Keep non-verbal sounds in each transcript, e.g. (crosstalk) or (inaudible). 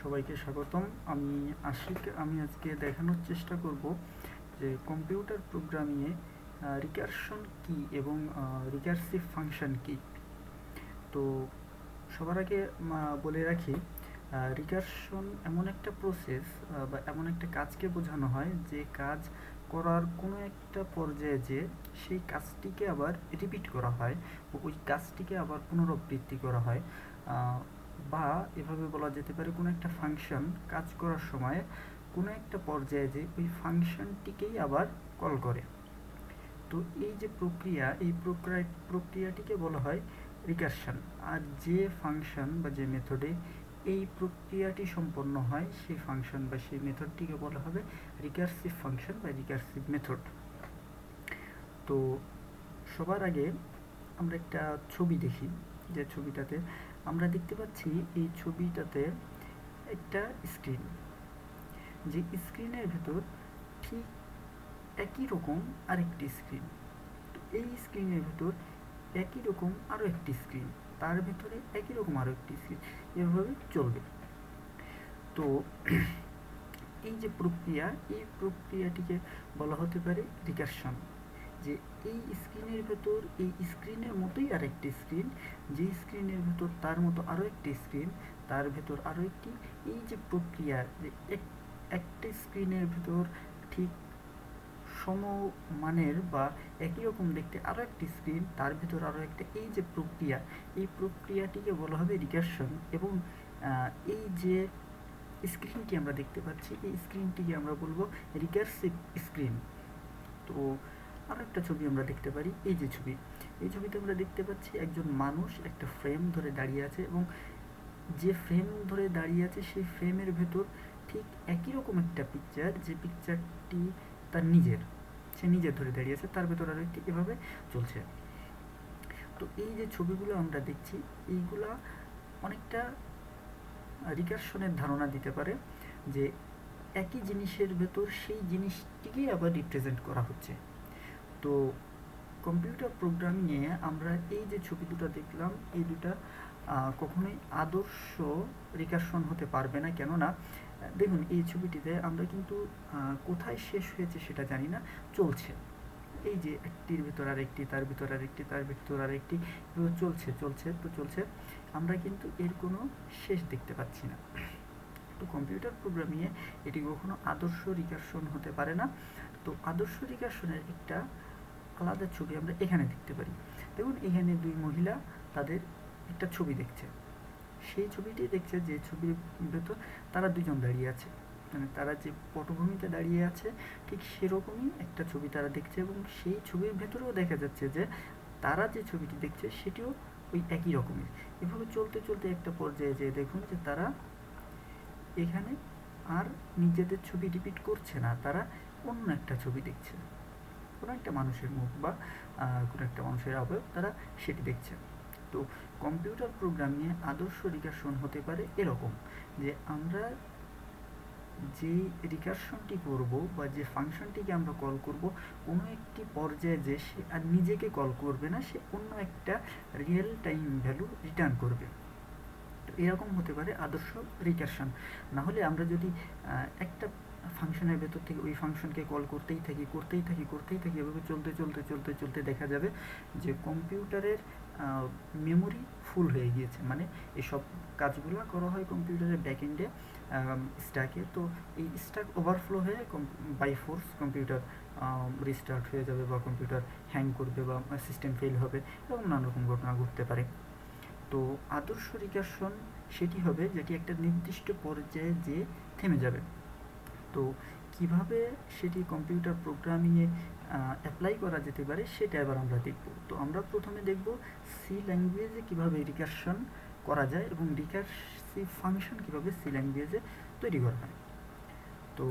সবাইকে স্বাগতম। আমি আশিক, আমি আজকে দেখানোর চেষ্টা করব যে কম্পিউটার প্রোগ্রামিংয়ে রিকারশন কি এবং রিকার্সিভ ফাংশন কি? তো সবার আগে বলে রাখি রিকারশন এমন একটা প্রসেস বা এমন একটা কাজকে বোঝানো হয় যে কাজ করার কোনো একটা পর্যায়ে যে সেই কাজটিকে আবার রিপিট করা হয় ওই কাজটিকে আবার পুনরাবৃত্তি করা হয়। বা এভাবে বলা যেতে পারে কোনো একটা ফাংশন কাজ করার সময় কোনো একটা পর্যায়ে যে ওই ফাংশনটিকেই আবার কল করে। তো এই যে প্রক্রিয়া, এই প্রক্রিয়া, প্রক্রিয়াটিকে বলা হয় রিকারশন আর যে ফাংশন বা যে মেথডে এই প্রক্রিয়াটি সম্পন্ন হয়, সেই ফাংশন বা সেই মেথডটিকে বলা হবে রিকার্সিভ ফাংশন বা রিকার্সিভ মেথড তো সবার আগে আমরা একটা ছবি দেখি। যে ছবিটাতে আমরা দেখতে পাচ্ছি এই ছবিটাতে একটা স্ক্রিন। যে স্ক্রিনের ভেতর ঠিক একই রকম আরেকটি স্ক্রিন। তো এই স্ক্রিনের ভেতর একই রকম আরও একটি স্ক্রিন। তার ভেতরে একই রকম আরও একটি স্ক্রিন। এভাবে চলবে। তো এই যে প্রক্রিয়া, এই প্রক্রিয়াটিকে বলা হতে পারে রিকারশন। যে এই স্ক্রিনের ভেতর, এই স্ক্রিনের মতোই আরেকটি স্ক্রিন, যে স্ক্রিনের ভেতর তার মতো আরও একটি স্ক্রিন, তার ভেতর আরও একটি, এই যে প্রক্রিয়া যে এক- একটা স্ক্রিনের ভেতর ঠিক সমমানের বা একই রকম দেখতে আরও একটি স্ক্রিন, তার ভেতর আরও একটা, এই যে প্রক্রিয়া, এই প্রক্রিয়াটিকে বলা হবে রিকারশন এবং এই যে স্ক্রিনটি আমরা দেখতে পাচ্ছি, এই স্ক্রিনটিকে আমরা বলব রিকারসিভ স্ক্রিন। তো আরও একটা ছবি আমরা দেখতে পারি, এই যে ছবি। এই ছবিতে আমরা দেখতে পাচ্ছি একজন মানুষ একটা ফ্রেম ধরে দাঁড়িয়ে আছে এবং যে ফ্রেম ধরে দাঁড়িয়ে আছে সেই ফ্রেমের ভেতর ঠিক একই রকম একটা পিকচার যে পিকচারটি তার নিজের। সে নিজে ধরে দাঁড়িয়ে আছে, তার ভেতর আরও একটি এভাবে চলছে। তো এই যে ছবিগুলো আমরা দেখছি, এইগুলা অনেকটা রিকারশনের ধারণা দিতে পারে যে একই জিনিসের ভেতর সেই জিনিসটিকেই আবার রিপ্রেজেন্ট করা হচ্ছে। তো কম্পিউটার প্রোগ্রামিংয়ে আমরা এই যে ছবি দুটো দেখলাম, এই দুটা কখনোই আদর্শ রিকারশন হতে পারবে না। কেননা, দেখুন, এই ছবিটিতে আমরা কিন্তু কোথায় শেষ হয়েছে সেটা জানি না, চলছে। এই যে একটির ভিতর আর একটি তার ভিতর আর একটি তার ভিতর আর একটি চলছে চলছে, তো চলছে। আমরা কিন্তু এর কোনো শেষ দেখতে পাচ্ছি না। তো কম্পিউটার প্রোগ্রামিংয়ে এটি কখনো আদর্শ রিকারশন হতে পারে না। তো আদর্শ রিকারশনের একটা আলাদা ছবি আমরা এখানে দেখতে পারি। দেখুন, এখানে দুই মহিলা তাদের একটা ছবি দেখছে। সেই ছবিটি দেখছে যে ছবির ভেতর তারা দুজন দাঁড়িয়ে আছে। মানে তারা যে পটভূমিতে দাঁড়িয়ে আছে, ঠিক সেরকমই একটা ছবি তারা দেখছে এবং সেই ছবির ভেতরেও দেখা যাচ্ছে যে তারা যে ছবিটি দেখছে সেটিও ওই একই রকমের। এভাবে চলতে চলতে একটা পর্যায়ে যেয়ে দেখুন যে তারা এখানে আর নিজেদের ছবি রিপিট করছে না, তারা অন্য একটা ছবি দেখছে। কোনো একটা মানুষের মুখ বা কোনো একটা মানুষের অবয়ব তারা সেটি দেখছে। তো কম্পিউটার প্রোগ্রামিংয়ে আদর্শ রিকারশন হতে পারে এরকম যে, আমরা যে রিকারশনটি করব বা যে ফাংশনটিকে আমরা কল করব, কোনো একটি পর্যায়ে যে সে আর নিজেকে কল করবে না, সে অন্য একটা রিয়েল টাইম ভ্যালু রিটার্ন করবে। এরকম হতে পারে আদর্শ রিকারশন। না হলে আমরা যদি একটা ফাংশনের ভেতর থেকে ওই ফাংশনকে কল করতেই থাকি করতেই থাকি করতেই থাকি, এভাবে চলতে চলতে চলতে চলতে দেখা যাবে যে কম্পিউটারের মেমোরি ফুল হয়ে গিয়েছে। মানে এসব কাজগুলো করা হয় কম্পিউটারের ব্যাকএন্ডে স্ট্যাকে তো এই স্ট্যাক ওভারফ্লো হয়ে বাই ফোর্স কম্পিউটার রিস্টার্ট হয়ে যাবে বা কম্পিউটার হ্যাং করবে বা সিস্টেম ফেল হবে এরকম নানা রকম ঘটনা ঘটতে পারে। তো আদর্শ রিকারশন সেটি হবে যেটি একটা নির্দিষ্ট পর্যায়ে যে থেমে যাবে। তো কীভাবে সেটি কম্পিউটার প্রোগ্রামিংয়ে অ্যাপ্লাই করা যেতে পারে সেটা এবার আমরা দেখব। তো আমরা প্রথমে দেখব সি ল্যাঙ্গুয়েজে কীভাবে রিকারশন করা যায় এবং রিকারসিভ ফাংশন কীভাবে সি ল্যাঙ্গুয়েজে তৈরি করা হয়। তো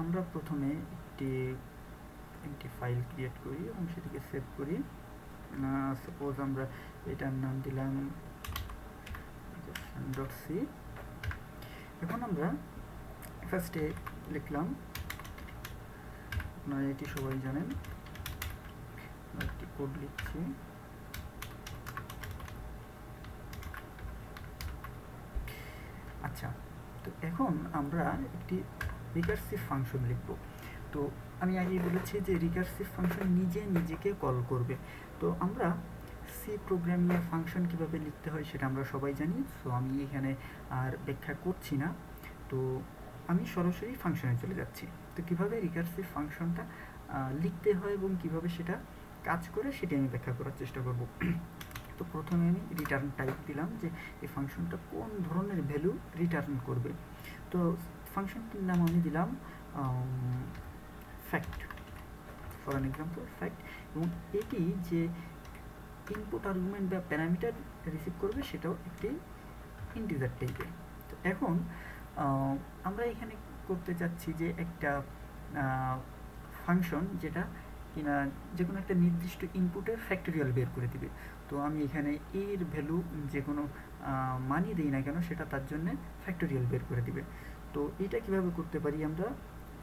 আমরা প্রথমে একটি একটি ফাইল ক্রিয়েট করি এবং সেটিকে সেভ করি। সাপোজ আমরা এটার নাম দিলাম ডট সি এখন আমরা ফার্স্টে লিখলাম। আপনারা এটি সবাই জানেন। একটি কোড লিখছি। আচ্ছা তো এখন আমরা একটি রিকার্সিভ ফাংশন লিখব। তো আমি আগেই বলেছি যে রিকার্সিভ ফাংশন নিজে নিজেকে কল করবে। তো আমরা সি প্রোগ্রামিংয়ে ফাংশন কীভাবে লিখতে হয় সেটা আমরা সবাই জানি। সো আমি এখানে আর ব্যাখ্যা করছি না। তো আমি সরাসরি ফাংশনে চলে যাচ্ছি। তো কীভাবে রিকার্সিভ ফাংশনটা লিখতে হয় এবং কীভাবে সেটা কাজ করে সেটি আমি ব্যাখ্যা করার চেষ্টা করব। (clears throat) তো প্রথমে আমি রিটার্ন টাইপ দিলাম যে এই ফাংশনটা কোন ধরনের ভ্যালু রিটার্ন করবে। তো ফাংশনটির নাম আমি দিলাম fact for an example fact এবং এটি যে ইনপুট আর্গুমেন্ট বা প্যারামিটার রিসিভ করবে সেটাও একটি ইন্টিজার টাইপের তো এখন আমরা এখানে করতে চাচ্ছি যে একটা ফাংশন যেটা কিনা যে কোনো একটা নির্দিষ্ট ইনপুটের ফ্যাক্টরিয়াল বের করে দিবে। তো আমি এখানে এর ভ্যালু যে কোনো মানি দিই না কেন সেটা তার জন্য ফ্যাক্টরিয়াল বের করে দিবে। তো এটা কীভাবে করতে পারি আমরা?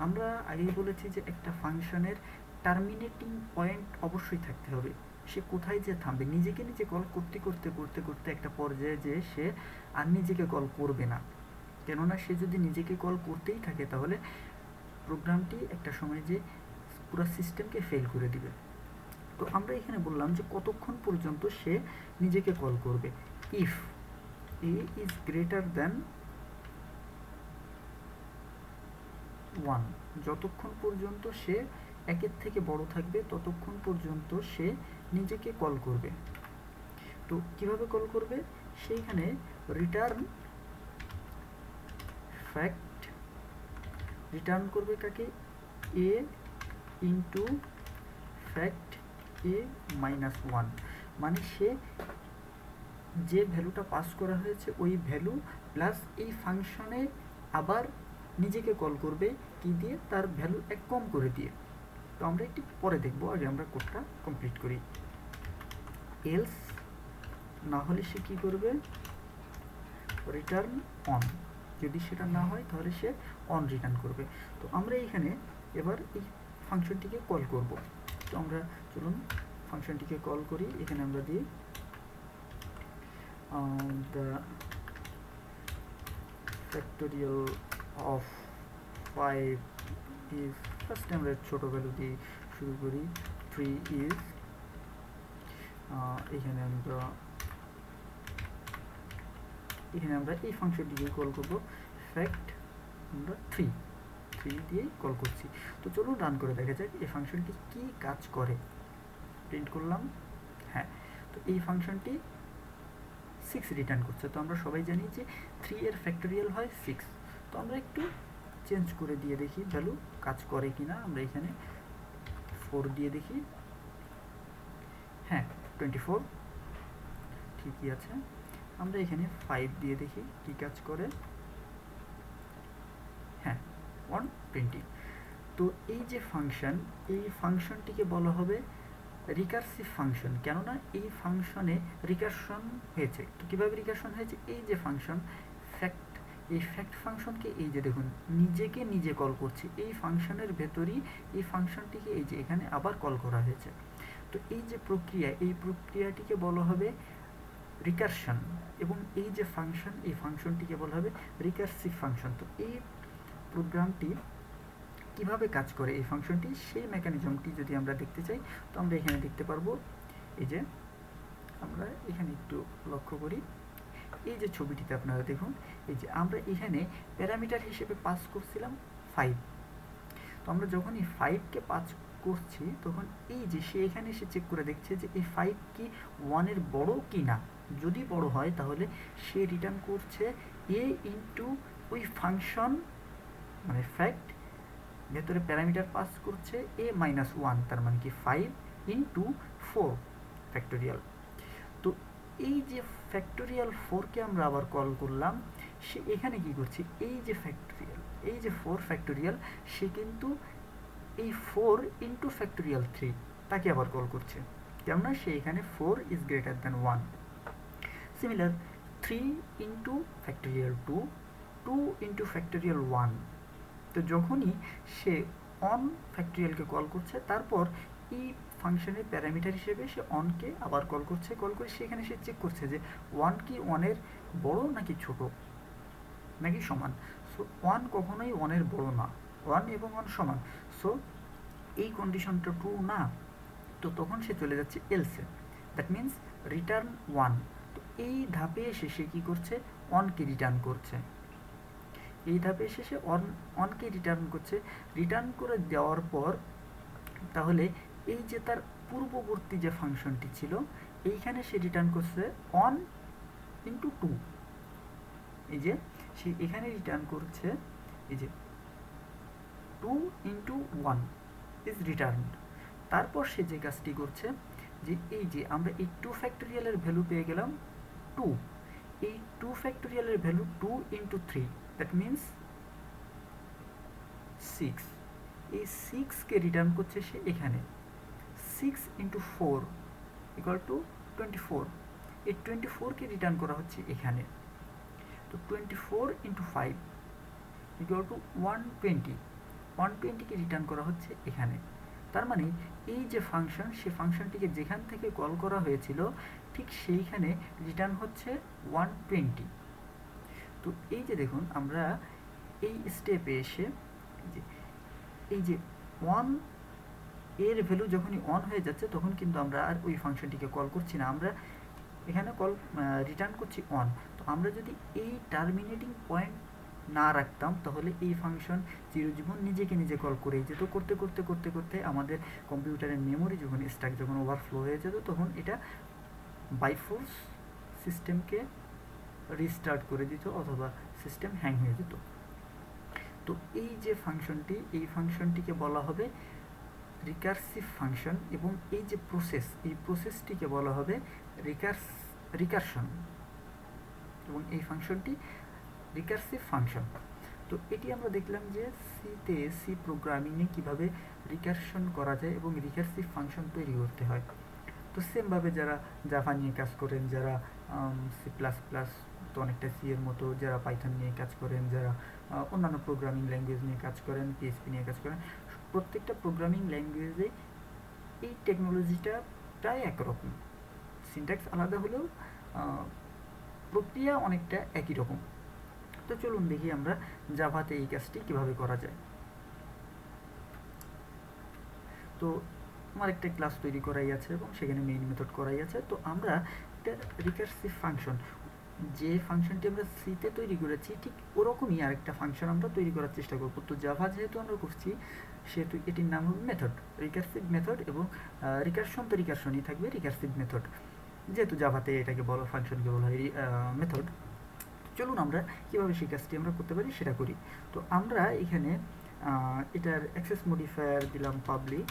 আমরা আগেই বলেছি যে একটা ফাংশনের টার্মিনেটিং পয়েন্ট অবশ্যই থাকতে হবে। সে কোথায় যে থামবে? নিজেকে নিজে কল করতে করতে করতে করতে একটা পর্যায়ে যে সে আর নিজেকে কল করবে না। কেননা সে যদি নিজেকে কল করতেই থাকে, তাহলে প্রোগ্রামটি একটা সময় যে পুরো সিস্টেমকে ফেল করে দিবে। তো আমরা এখানে বললাম যে কতক্ষণ পর্যন্ত সে নিজেকে কল করবে। If a is greater than one যতক্ষণ পর্যন্ত সে একের থেকে বড় থাকবে, ততক্ষণ পর্যন্ত সে নিজেকে কল করবে। তো কীভাবে কল করবে? সেইখানে রিটার্ন ফ্যাক্ট রিটার্ন করবে কাকে? A into fact a minus one মানে সে যে ভ্যালুটা পাস করা হয়েছে, ওই ভ্যালু প্লাস এই ফাংশনে আবার নিজেকে কল করবে কি দিয়ে? তার ভ্যালু এক কম করে দিয়ে। তো আমরা একটি পরে দেখব, আগে আমরা কোডটা কমপ্লিট করি। এলস না হলে সে কি করবে? রিটার্ন অন যদি সেটা না হয়, তাহলে সে অন রিটার্ন করবে। তো আমরা এইখানে এবার এই ফাংশনটিকে কল করব। তো আমরা চলুন ফাংশনটিকে কল করি। এখানে আমরা দিই the factorial of five is first আমরা ছোটো ভ্যালু দিয়ে শুরু করি থ্রি ইজ এখানে আমরা এখানে আমরা এই ফাংশনটিকে কল করব। ফ্যাক্ট আমরা থ্রি থ্রি দিয়েই কল করছি। তো চলুন রান করে দেখা যাক এই ফাংশনটি কি কাজ করে। প্রিন্ট করলাম। হ্যাঁ তো এই ফাংশনটি সিক্স রিটার্ন করছে। তো আমরা সবাই জানি যে থ্রি এর ফ্যাক্টোরিয়াল হয় সিক্স তো আমরা একটু চেঞ্জ করে দিয়ে দেখি ভ্যালু কাজ করে কি না আমরা এখানে ফোর দিয়ে দেখি। হ্যাঁ টোয়েন্টি ফোর ঠিকই আছে। আমরা এখানে ফাইভ দিয়ে দেখি কি কাজ করে। হ্যাঁ ওয়ান টোয়েন্টি তো এই যে ফাংশন এই ফাংশনটিকে বলা হবে রিকার্সিভ ফাংশন কেননা এই ফাংশনে রিকারশন হয়েছে। তো কীভাবে রিকারশন হয়েছে? এই যে ফাংশন ফ্যাক্ট এই ফ্যাক্ট ফাংশনকে এই যে দেখুন, নিজেকে নিজে কল করছে। এই ফাংশনের ভেতরই এই ফাংশনটিকে এই যে এখানে আবার কল করা হয়েছে। তো এই যে প্রক্রিয়া, এই প্রক্রিয়াটিকে বলা হবে রিকারশন এবং এই যে ফাংশন এই ফাংশনটিকে বলা হবে রিকার্সিভ ফাংশন তো এই প্রোগ্রামটি কীভাবে কাজ করে? এই ফাংশনটি সেই মেকানিজমটি যদি আমরা দেখতে চাই, তো আমরা এখানে দেখতে পারব, এই যে আমরা এখানে একটু লক্ষ্য করি। এই যে ছবিটিতে আপনারা দেখুন, এই যে আমরা এখানে প্যারামিটার হিসেবে পাস করছিলাম ফাইভ তো আমরা যখন এই ফাইভকে পাস করছি, তখন এই যে সে এখানে এসে চেক করে দেখছে যে এই ফাইভ কি ওয়ানের বড় কি না যদি বড় হয়, তাহলে সে রিটার্ন করছে এ ইন্টু ওই ফাংশন মানে ফ্যাক্ট ভেতরে প্যারামিটার পাস করছে এ মাইনাস ওয়ান তার মানে কি ফাইভ ইন্টু ফোর ফ্যাক্টোরিয়াল তো এই যে ফ্যাক্টোরিয়াল ফোরকে আমরা আবার কল করলাম, সে এখানে কি করছে? এই যে ফ্যাক্টোরিয়াল এই যে ফোর ফ্যাক্টোরিয়াল সে কিন্তু এই ফোর ইন্টু ফ্যাক্টোরিয়াল থ্রি তাকে আবার কল করছে। কেননা সে এখানে four is greater than one similar three into factorial two two into factorial one তো যখনই সে অন ফ্যাক্টোরিয়ালকে কল করছে, তারপর এই ফাংশনের প্যারামিটার হিসেবে সে অনকে আবার কল করছে কল করে সেখানে সে চেক করছে যে ওয়ান কি ওয়ানের বড় নাকি ছোট? নাকি সমান? সো ওয়ান কখনোই ওয়ানের বড় না। ওয়ান এবং ওয়ান সমান। সো এই কন্ডিশনটা ট্রু না, তো তখন সে চলে যাচ্ছে else that means return one এই ধাপে এসে সে কী করছে? অনকে রিটার্ন করছে। এই ধাপে এসে সে অন, অনকে রিটার্ন করছে। রিটার্ন করে দেওয়ার পর তাহলে এই যে তার পূর্ববর্তী যে ফাংশনটি ছিল, এইখানে সে রিটার্ন করছে অন ইন্টু টু এই যে সে এখানে রিটার্ন করছে, এই যে two into one is return তারপর সে যে কাজটি করছে, যে এই যে আমরা এই টু ফ্যাক্টোরিয়ালের ভ্যালু পেয়ে গেলাম টু এই two ফ্যাক্টোরিয়ালের value two into three that means six এই সিক্সকে রিটার্ন করছে সে এখানে। Six into four equal to twenty four এই টোয়েন্টি ফোরকে রিটার্ন করা হচ্ছে এখানে। তো twenty four into five equal to one twenty one টোয়েন্টিকে return করা হচ্ছে এখানে। তার মানে এই যে ফাংশন সে ফাংশনটিকে যেখান থেকে কল করা হয়েছিল, ঠিক সেইখানে রিটার্ন হচ্ছে ওয়ান টোয়েন্টি তো এই যে দেখুন, আমরা এই স্টেপে এসে যে, এই যে ওয়ানের ভ্যালু যখনই অন হয়ে যাচ্ছে, তখন কিন্তু আমরা আর ওই ফাংশনটিকে কল করছি না। আমরা এখানে কল রিটার্ন করছি অন তো আমরা যদি এই টার্মিনেটিং পয়েন্ট না রাখতাম, তাহলে এই ফাংশন চিরজীবন নিজেকে নিজে কল করেই যেত, করতে করতে করতে করতে আমাদের কম্পিউটারের মেমোরি যখন স্ট্যাক যখন ওভারফ্লো হয়ে যেত, তখন এটা বাইফোর্স সিস্টেমকে রিস্টার্ট করে দিত অথবা সিস্টেম হ্যাং হয়ে যেত। তো এই যে ফাংশনটি এই ফাংশনটিকে বলা হবে রিকার্সিভ ফাংশন এবং এই যে প্রসেস এই প্রসেসটিকে বলা হবে রিকার্স রিকারশন এবং এই ফাংশনটি রিকার্সিভ ফাংশন তো এটি আমরা দেখলাম যে সিতে সি প্রোগ্রামিংয়ে কীভাবে রিকারশন করা যায় এবং রিকার্সিভ ফাংশন তৈরি করতে হয়। তো সেমভাবে যারা জাভা নিয়ে কাজ করেন, যারা সি প্লাস প্লাস তো অনেকটা সি এর মতো, যারা পাইথন নিয়ে কাজ করেন, যারা অন্যান্য প্রোগ্রামিং ল্যাঙ্গুয়েজ নিয়ে কাজ করেন পিএসপি নিয়ে কাজ করেন, প্রত্যেকটা প্রোগ্রামিং ল্যাঙ্গুয়েজে এই টেকনোলজিটা প্রায় একরকম। সিনট্যাক্স আলাদা হলেও প্রক্রিয়া অনেকটা একই রকম। তো চলুন দেখি আমরা জাভাতে এই কাজটি কীভাবে করা যায়। তো আমার একটা ক্লাস তৈরি করাই আছে এবং সেখানে মেইন মেথড করাই আছে। তো আমরা একটা রিকার্সিভ ফাংশন যে ফাংশনটি আমরা সিতে তৈরি করেছি, ঠিক ওরকমই আরেকটা ফাংশন আমরা তৈরি করার চেষ্টা করব। তো জাভা যেহেতু আমরা করছি, সেহেতু এটির নাম হবে মেথড রিকার্সিভ মেথড এবং রিকারশন তো রিকারশনই থাকবে রিকার্সিভ মেথড যেহেতু জাভাতে এটাকে বলো ফাংশনকে বলা হয় মেথড চলুন আমরা কীভাবে সেই কাজটি আমরা করতে পারি সেটা করি। তো আমরা এখানে এটার অ্যাক্সেস মডিফায়ার দিলাম পাবলিক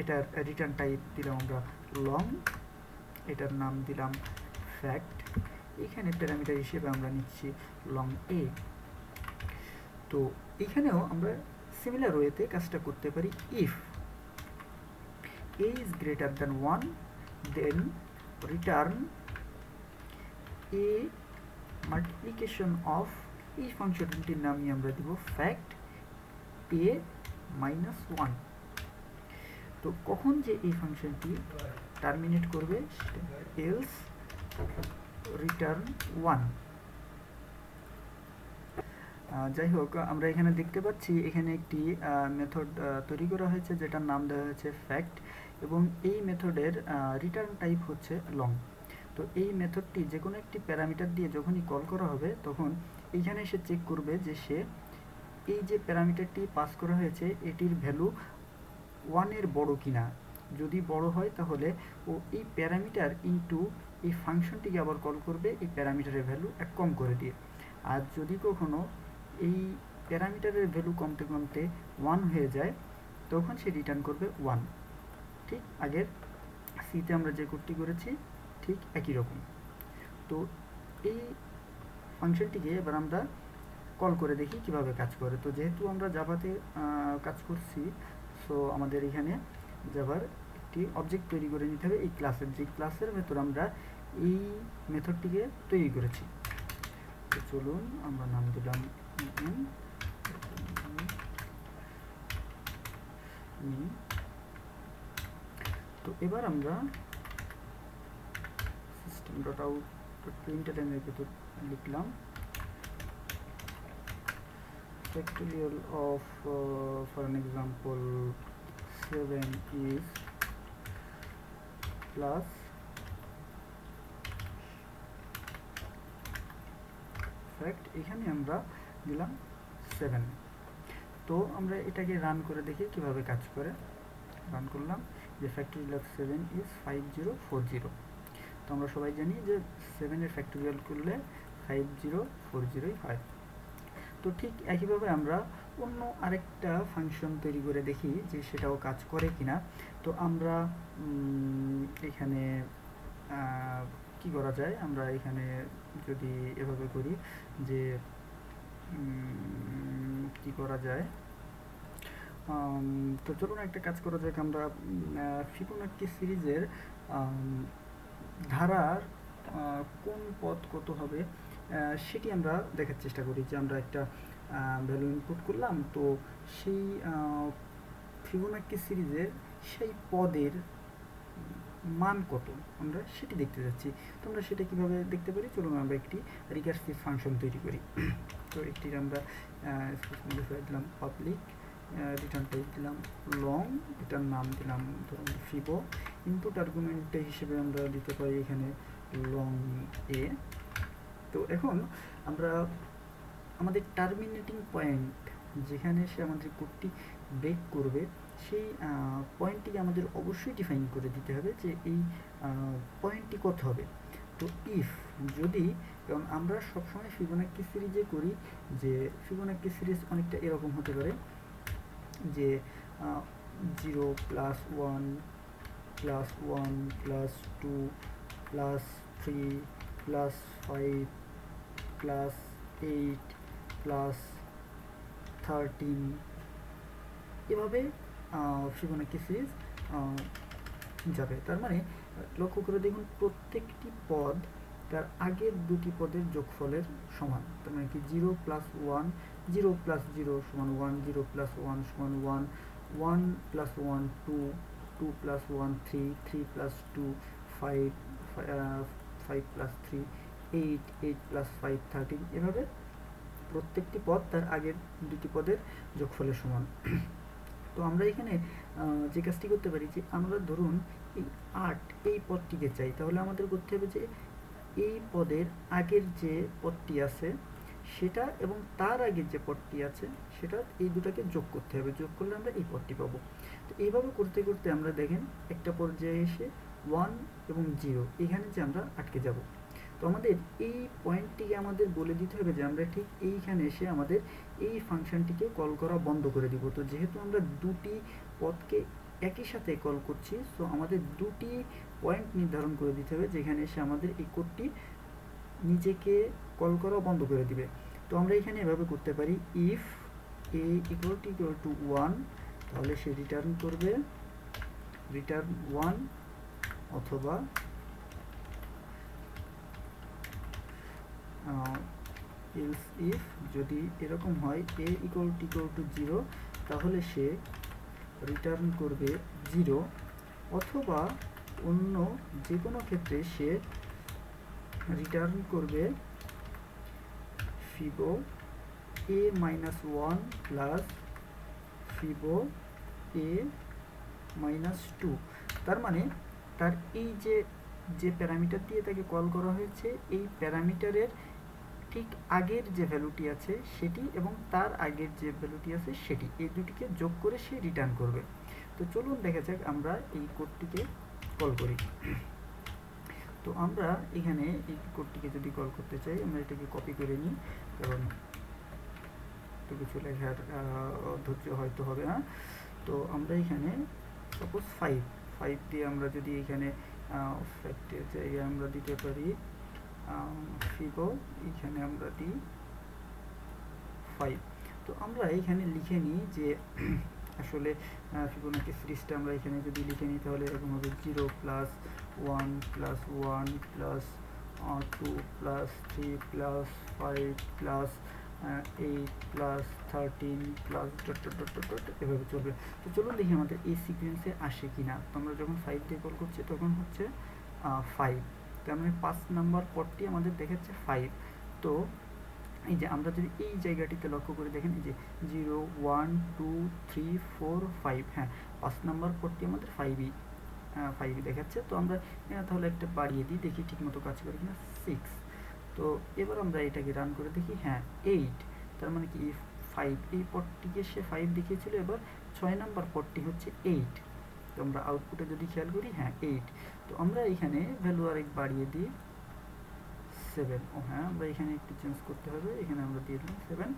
এটার রিটার্ন টাইপ দিলাম আমরা লং এটার নাম দিলাম ফ্যাক্ট এখানে প্যারামিটার হিসেবে আমরা নিচ্ছি লং এ তো এখানেও আমরা সিমিলার ওয়েতে কাজটা করতে পারি if a is greater than one then return a multiplication of এই ফাংশনটির নামই আমরা দিব ফ্যাক্ট এ মাইনাস ওয়ান তো কখন যে এই ফাংশনটি টার্মিনেট করবে এলস রিটার্ন ওয়ান যাই হোক, আমরা এখানে দেখতে পাচ্ছি এখানে একটি মেথড তৈরি করা হয়েছে যেটার নাম দেওয়া হয়েছে ফ্যাক্ট এবং এই মেথডের রিটার্ন টাইপ হচ্ছে লং তো এই মেথডটি যে কোনো একটি প্যারামিটার দিয়ে যখনই কল করা হবে, তখন এইখানে সে চেক করবে যে সে এই যে প্যারামিটারটি পাস করা হয়েছে, এটির ভ্যালু ওয়ানের বড় কিনা। যদি বড় হয় তাহলে ও এই প্যারামিটার ইনটু এই ফাংশনটিকে আবার কল করবে, এই প্যারামিটারের ভ্যালু এক কম করে দিয়ে। আর যদি কখনো এই প্যারামিটারের ভ্যালু কমতে কমতে ওয়ান হয়ে যায়, তখন সে রিটার্ন করবে ওয়ান ঠিক আগের সিতে আমরা যে কোডটি করেছি ঠিক একই রকম। তো এই ফাংশনটিকে এবার আমরা কল করে দেখি কীভাবে কাজ করে। তো যেহেতু আমরা জাভাতে কাজ করছি সো আমাদের এখানে জাভার একটি অবজেক্ট তৈরি করে নিতে হবে এই ক্লাসের যে ক্লাসের ভেতর আমরা এই মেথডটিকে তৈরি করেছি। তো চলুন আমরা নাম দিলাম তো এবার আমরা ডট আউট ডট প্রিন্টারের ভেতর লিখলাম। Factorial of uh, for an example 7 is plus fact এখানে আমরা দিলাম সেভেন তো আমরা এটাকে রান করে দেখি কীভাবে কাজ করে। রান করলাম যে factorial of seven is five zero four zero তো আমরা সবাই জানি যে সেভেনের ফ্যাক্টরিয়াল করলে ফাইভ জিরো ফোর জিরোই হয়। তো ঠিক একইভাবে আমরা অন্য আরেকটা ফাংশন তৈরি করে দেখি যে সেটাও কাজ করে কিনা। তো আমরা এখানে কি করা যায়? আমরা এখানে যদি এভাবে করি যে কি করা যায়? তো চলুন একটা কাজ করা যাক। আমরা ফিবোনাক্কি সিরিজের ধারার কোন পদ কত হবে সেটি আমরা দেখার চেষ্টা করি যে আমরা একটা ভ্যালু ইনপুট করলাম, তো সেই ফিবোনাক্কি সিরিজের সেই পদের মান কত? আমরা সেটি দেখতে যাচ্ছি। তো আমরা সেটা কীভাবে দেখতে পারি? চলুন আমরা একটি রিকার্সিভ ফাংশন তৈরি করি। তো একটির আমরা দিলাম পাবলিক রিটার্ন টাইপ দিলাম লং এটার নাম দিলাম, ধরুন ফিবো ইনপুট আর্গুমেন্ট হিসেবে আমরা দিতে পারি এখানে লং এ তো এখন আমরা আমাদের টার্মিনেটিং পয়েন্ট যেখানে সে আমাদের কোডটি ব্রেক করবে, সেই পয়েন্টটিকে আমাদের অবশ্যই ডিফাইন করে দিতে হবে যে এই পয়েন্টটি কত হবে। তো ইফ যদি, কারণ আমরা সবসময় ফিবোনাক্কি সিরিজে করি যে ফিবোনাক্কি সিরিজ অনেকটা এরকম হতে পারে যে zero plus one plus one plus two plus three plus five plus eight plus thirteen এভাবে ফিবোনাক্কি সিরিজ যাবে। তার মানে লক্ষ্য করে দেখুন, প্রত্যেকটি পদ তার আগের দুটি পদের যোগফলের সমান। তার মানে কি zero plus one zero plus zero সমান ওয়ান জিরো প্লাস ওয়ান সমান one one plus one two two plus one three three plus two five five plus three eight eight plus five thirteen এভাবে প্রত্যেকটি পদ তার আগের দুটি পদের যোগফলের সমান। (clears throat) তো আমরা এখানে যে কাজটি করতে পারি যে আমরা ধরুন এই আট এই পদটিকে চাই, তাহলে আমাদের করতে হবে যে এই পদের আগের যে পদটি আছে সেটা এবং তার আগের যে পদটি আছে, সেটা এই দুটাকে যোগ করতে হবে। যোগ করলে আমরা এই পদটি পাবো। তো এইভাবে করতে করতে আমরা দেখেন, একটা পর্যায়ে এসে ওয়ান এবং জিরো এখানে যে আমরা আটকে যাব। তো আমাদের এই পয়েন্টটিকে আমাদের বলে দিতে হবে যে আমরা ঠিক এইখানে এসে আমাদের এই ফাংশনটিকে কল করা বন্ধ করে দিব। তো যেহেতু আমরা দুটি পদকে একই সাথে কল করছি সো আমাদের দুটি পয়েন্ট নির্ধারণ করে দিতে হবে, যেখানে এসে আমাদের এই কোডটি নিজেকে কল করা বন্ধ করে দিবে। তো আমরা এখানে এভাবে করতে পারি if a equal to equal to one তাহলে সে রিটার্ন করবে। রিটার্ন ওয়ান অথবা ইলস ইফ যদি এরকম হয় a equal to equal to zero তাহলে সে রিটার্ন করবে জিরো অথবা অন্য যে কোনো ক্ষেত্রে সে রিটার্ন করবে fibo a minus one plus fibo a minus two তার মানে তার এই যে যে প্যারামিটার দিয়ে তাকে কল করা হয়েছে, এই প্যারামিটারের ঠিক আগের যে ভ্যালুটি আছে সেটি এবং তার আগের যে ভ্যালুটি আছে সেটি, এই দুটিকে যোগ করে সে রিটার্ন করবে। তো চলুন দেখা যাক আমরা এই কোডটিকে কল করি। তো আমরা এখানে এই কোডটিকে যদি কল করতে চাই, আমরা এটাকে কপি করে নিই কারণ তো কিছু লেখার ধৈর্য হয়তো হবে না। তো আমরা এখানে সাপোজ ফাইভ ফাইভ দিয়ে আমরা যদি এখানে জায়গায় আমরা দিতে পারি ফিগো এখানে আমরা দিই ফাইভ তো আমরা এখানে লিখে নিই যে (clears throat) আসলে ফিবোনাকি সিরিজটা আমরা এখানে যদি লিখে নিই, তাহলে এরকম হবে zero plus one plus one plus two plus three plus five plus eight plus thirteen plus dot এভাবে চলবে। তো চলুন দেখি আমাদের এই সিকুয়েন্সে আসে কি না তো আমরা যখন ফাইভ দিয়ে কল করছি, তখন হচ্ছে ফাইভ তার মানে পাঁচ নাম্বার পদটি আমাদের দেখাচ্ছে ফাইভ তো এই যে আমরা যদি এই জায়গাটিতে লক্ষ্য করে দেখেন, এই যে zero one two three four five হ্যাঁ পাঁচ নাম্বার পদটি আমাদের ফাইভই ফাইভই দেখাচ্ছে। তো আমরা এখানে তাহলে একটা বাড়িয়ে দিই, দেখি ঠিকমতো কাজ করে কিনা। সিক্স তো এবার আমরা এটাকে রান করে দেখি হ্যাঁ এইট তার মানে কি ফাইভ এই পদটিকে সে ফাইভ দেখিয়েছিল, এবার ছয় নাম্বার পদটি হচ্ছে এইট তো আমরা আউটপুটে যদি খেয়াল করি হ্যাঁ এইট তো আমরা এখানে ভ্যালু আরেক বাড়িয়ে দিই সেভেন ও হ্যাঁ আমরা এখানে একটু চেঞ্জ করতে হবে, এখানে আমরা দিয়ে দিলাম সেভেন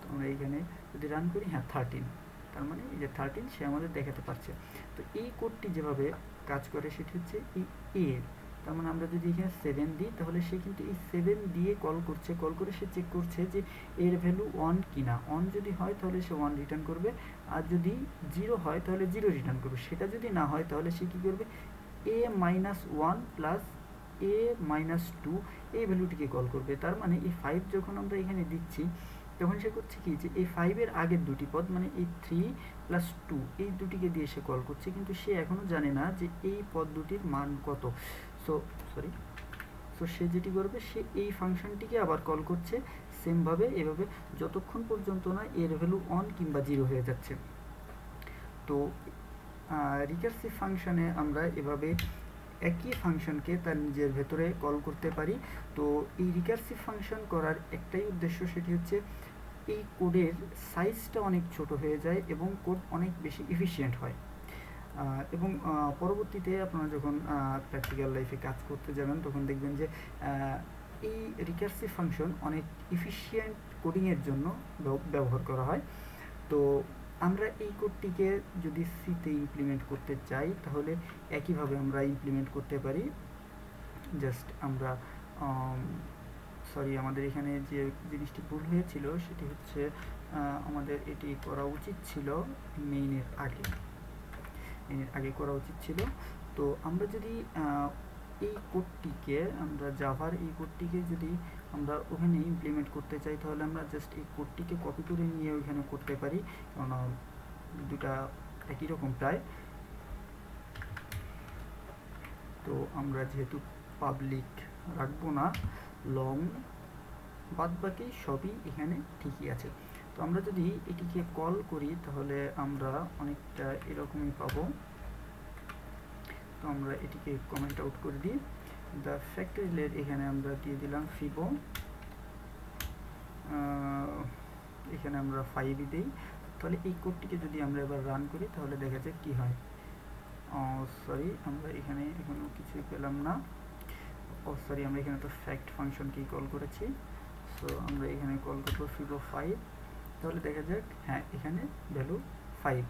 তো আমরা এখানে যদি রান করি হ্যাঁ থার্টিন তার মানে এই যে থার্টিন সে আমাদের দেখাতে পারছে। তো এই কোডটি যেভাবে কাজ করে সেটি হচ্ছে এই এর। তার মানে আমরা যদি এখানে সেভেন দিই, তাহলে সে কিন্তু এই সেভেন দিয়ে কল করছে কল করে সে চেক করছে যে এর ভ্যালু ওয়ান কিনা। ওয়ান যদি হয়, তাহলে সে ওয়ান রিটার্ন করবে। আর যদি জিরো হয়, তাহলে জিরো রিটার্ন করবে। সেটা যদি না হয়, তাহলে সে কী করবে? A minus one plus a minus two এই ভ্যালুটিকে কল করবে। তার মানে এই ফাইভ যখন আমরা এখানে দিচ্ছি তখন সে করছে কি যে, এই ফাইভের আগের দুটি পদ মানে এই থ্রি প্লাস টু এই দুটিকে দিয়ে সে কল করছে। কিন্তু সে এখনও জানে না যে এই পদ দুটির মান কত। সো সরি সো সে যেটি করবে, সে এই ফাংশনটিকে আবার কল করছে সেমভাবে এভাবে, যতক্ষণ পর্যন্ত না এর ভ্যালু অন কিংবা জিরো হয়ে যাচ্ছে। তো রিকার্সিভ ফাংশনে আমরা এভাবে একই ফাংশনকে তার নিজের ভেতরে কল করতে পারি। তো, এই রিকার্সিভ ফাংশন করার একটাই উদ্দেশ্য সেটি হচ্ছে এই কোডের সাইজটা অনেক ছোট হয়ে যায় এবং কোড অনেক বেশি ইফিশিয়েন্ট হয়। এবং পরবর্তীতে আপনারা যখন প্র্যাকটিক্যাল লাইফে কাজ করতে যাবেন, তখন দেখবেন যে এই রিকার্সিভ ফাংশন অনেক ইফিশিয়েন্ট কোডিংয়ের জন্য ব্যবহার করা হয়। তো আমরা এই কোডটিকে যদি সিতে ইমপ্লিমেন্ট করতে চাই, তাহলে একইভাবে আমরা ইমপ্লিমেন্ট করতে পারি। জাস্ট আমরা সরি আমাদের এখানে যে জিনিসটি ভুল হয়েছিল, সেটি হচ্ছে আমাদের এটি করা উচিত ছিল মেইনের আগে। মেইনের আগে করা উচিত ছিল। তো আমরা যদি এই কোডটিকে, আমরা জাভার এই কোডটিকে যদি আমরা ওখানে ইমপ্লিমেন্ট করতে চাই, তাহলে আমরা জাস্ট এই কোডটিকে কপি করে নিয়ে ওইখানে করতে পারি। কারণ, দুটা একই রকম প্রায়। তো আমরা যেহেতু পাবলিক রাখব না লং বাদ বাকি সবই এখানে ঠিকই আছে। তো আমরা যদি এটিকে কল করি, তাহলে আমরা অনেকটা এরকমই পাবো। তো আমরা এটিকে কমেন্ট আউট করে দিই। দ্য ফ্যাক্টরি লেট এখানে আমরা দিয়ে দিলাম ফিবো এখানে আমরা ফাইভই দিই। তাহলে এই কোডটিকে যদি আমরা এবার রান করি, তাহলে দেখা যায় কী হয়। সরি আমরা এখানে এখনও কিছুই পেলাম না। ও সরি আমরা এখানে তো ফ্যাক্ট ফাংশনকেই কল করেছি? সো আমরা এখানে কল করব ফিবো ফাইভ তাহলে দেখা যাক হ্যাঁ এখানে ভ্যালু ফাইভ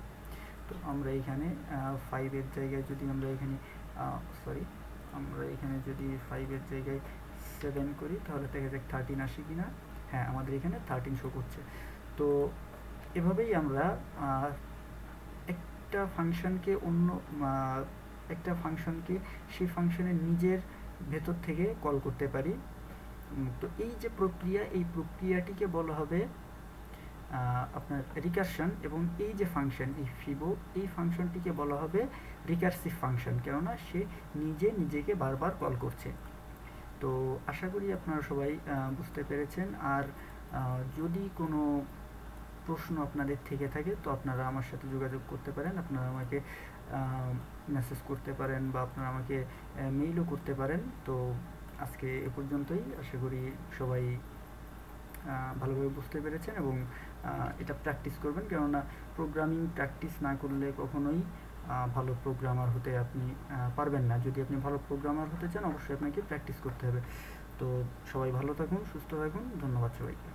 তো আমরা এখানে ফাইভের জায়গায় যদি আমরা এখানে সরি আমরা এখানে যদি ফাইভের জায়গায় সেভেন করি, তাহলে দেখা যাক থার্টিন আসে কি না হ্যাঁ আমাদের এখানে থার্টিন শো করছে। তো এভাবেই আমরা একটা ফাংশনকে অন্য একটা ফাংশনকে সেই ফাংশনের নিজের ভেতর থেকে কল করতে পারি। তো এই যে প্রক্রিয়া, এই প্রক্রিয়াটিকে বলা হবে আপনার রিকারশন এবং এই যে ফাংশন এই ফিবো এই ফাংশনটিকে বলা হবে রিকার্সিভ ফাংশন কেননা সে নিজে নিজেকে বারবার কল করছে। তো আশা করি আপনারা সবাই বুঝতে পেরেছেন। আর যদি কোনো প্রশ্ন আপনাদের থেকে থাকে, তো আপনারা আমার সাথে যোগাযোগ করতে পারেন। আপনারা আমাকে মেসেজ করতে পারেন বা আপনারা আমাকে মেইলও করতে পারেন। তো আজকে এ পর্যন্তই। আশা করি সবাই ভালোভাবে বুঝতে পেরেছেন এবং এটা প্র্যাকটিস করবেন। কেননা প্রোগ্রামিং প্র্যাকটিস না করলে কখনোই ভালো প্রোগ্রামার হতে আপনি পারবেন না। যদি আপনি ভালো প্রোগ্রামার হতে চান, অবশ্যই আপনাকে প্র্যাকটিস করতে হবে। তো সবাই ভালো থাকুন, সুস্থ থাকুন। ধন্যবাদ সবাইকে।